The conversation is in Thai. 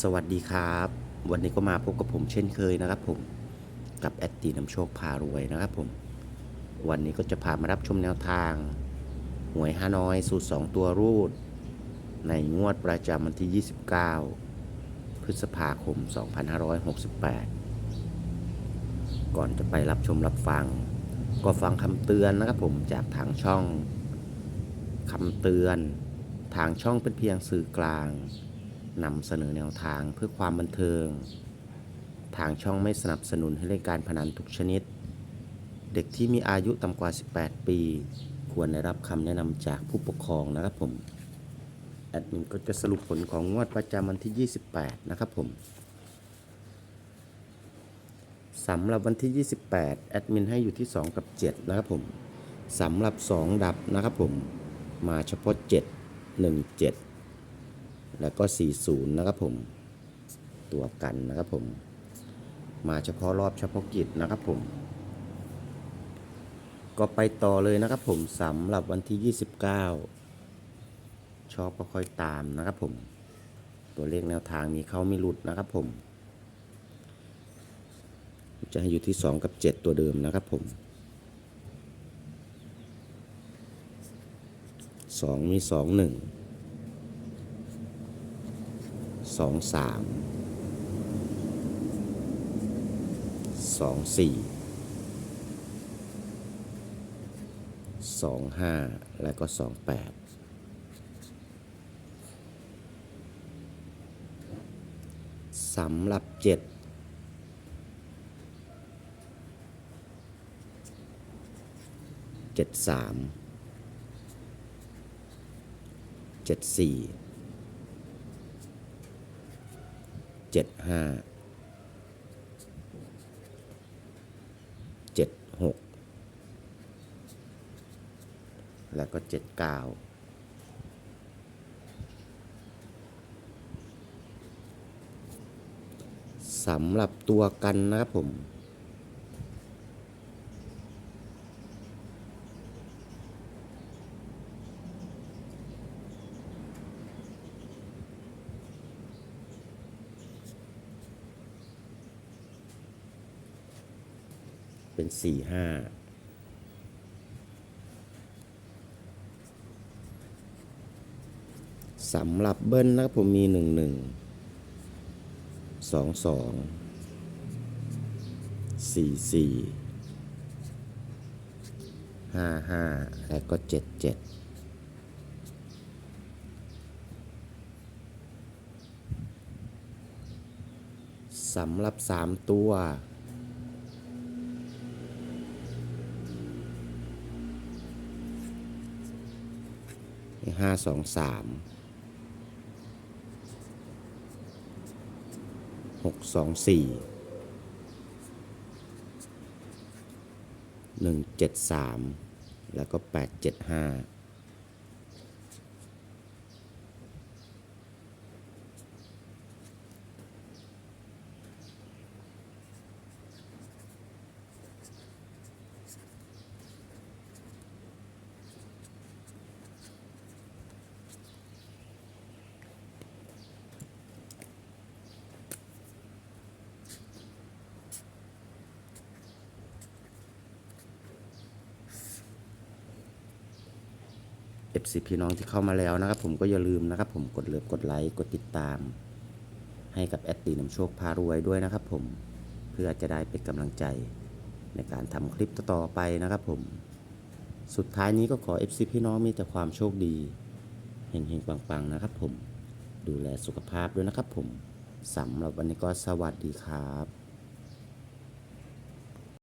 สวัสดีครับ วันนี้ก็มาพบกับผมเช่นเคยนะครับผมกับแอดตีนำโชคพารวยนะครับผม วันนี้ก็จะพามารับชมแนวทาง หวยฮานอยสูตร 2 ตัวรูด ในงวดประจำวันที่ 29 พฤษภาคม 2568 ก่อนจะไปรับชมรับฟัง ก็ฟังคำเตือนนะครับผมจากทางช่องคำเตือน ทางช่องเป็นเพียงสื่อกลาง นำเสนอแนวทางเพื่อความบันเทิง ทางช่องไม่สนับสนุนให้เล่นการพนันทุกชนิด เด็กที่มีอายุต่ำกว่า 18 ปี ควรได้รับคำแนะนำจากผู้ปกครองนะครับผมแอดมินก็จะสรุปผลของงวดประจำวันที่ 28 นะครับผมสำหรับวันที่ 28 แอดมินให้อยู่ที่ 2 กับ 7 นะครับผมสำหรับ 2 ดับนะครับผม มาเฉพาะ 7 1 7 แล้วก็ 40 นะครับผม ตัวกันนะครับผม มาเฉพาะรอบเฉพาะกิจนะครับผม ก็ไปต่อเลยนะครับผมสำหรับวันที่ 29 ชอบก็ค่อยตามนะครับผม ตัวเลขแนวทางมีเข้ามีหลุดนะครับผม จะให้อยู่ที่ 2 กับ 7 ตัวเดิมนะครับผม2มี2 1 สองสามสองสี่สองห้าและก็สองแปดสำหรับเจ็ดเจ็ดสามเจ็ดสี่ เจ็ดห้าเจ็ดหกแล้วก็เจ็ดเก้าสำหรับตัวกันนะครับผม เป็นสี่ห้าสำหรับเบิ้ลนะครับผมมีหนึ่งหนึ่งสองสองสี่สี่ห้าห้าและก็เจ็ดเจ็ดสำหรับสามตัว ห้าสองสามหกสองสี่หนึ่งเจ็ดสามแล้วก็แปดเจ็ดห้า เอฟซีพี่น้องที่เข้ามาแล้วนะครับ ผมก็อย่าลืมนะครับ ผมกดเลิฟกดไลค์กดติดตาม ให้กับแอดตีน้ำโชคพารวยด้วยนะครับ ผมเพื่อจะได้เป็นกำลังใจในการทำคลิปต่อไปนะครับ ผม สุดท้ายนี้ก็ขอ FC พี่น้องมีแต่ความโชคดีเฮงๆปังๆนะครับ ผมดูแลสุขภาพด้วยนะครับ ผมสำหรับวันนี้ก็สวัสดีครับ